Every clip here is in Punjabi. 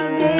Amen.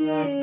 yeah.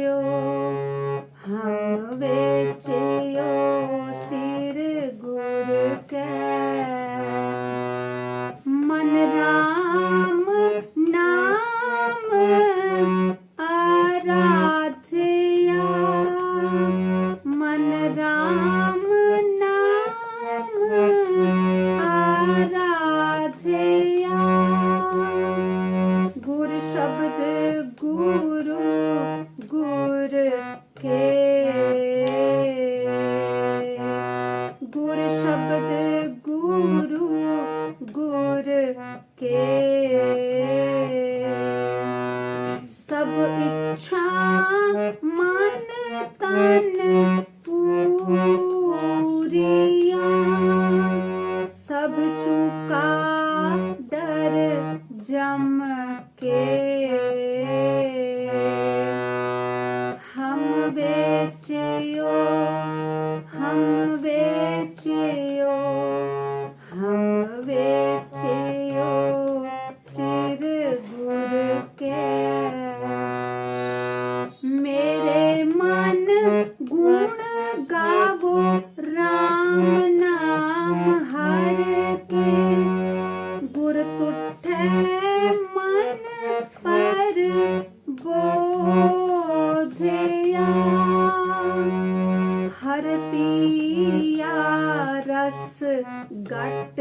ਗੱਟ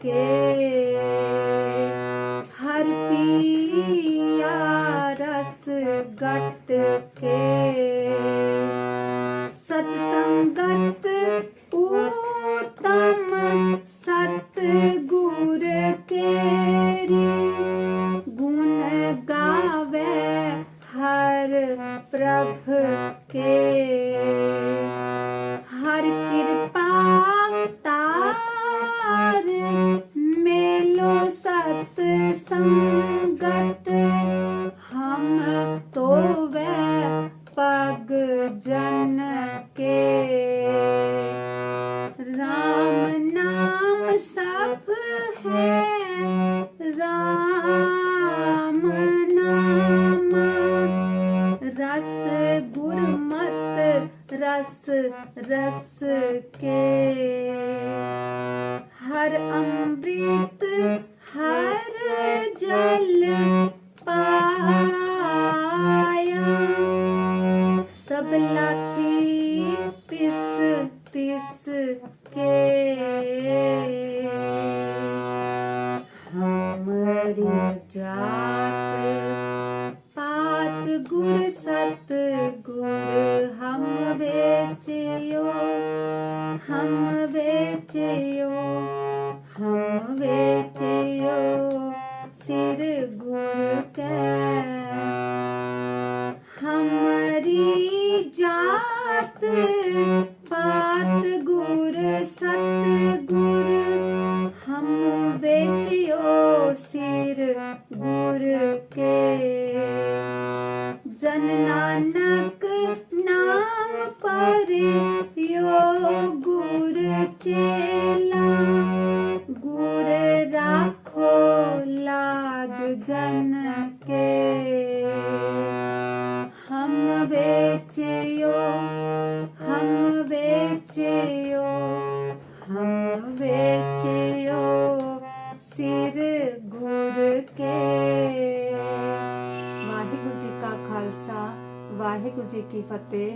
ਕੇ ਹਰ ਪੀਆ ਰਸ ਗੱਟ ਕੇ ਸਤ ਸੰਗਤ ਉਤਮ ਸਤ ਗੁਰ ਕੇਰੀ ਗੁਣ ਗਾਵੇ ਹਰ ਪ੍ਰਭ ਕੇ ਰਸ ਕੇ ਹਰ ਅੰਮ੍ਰਿਤ ਹਰ ਜਲ ਪਾਇਆ ਸਭ ਲਾਥੀ ਤਿਸ ਤਿਸ ਕੇ Deus. para ter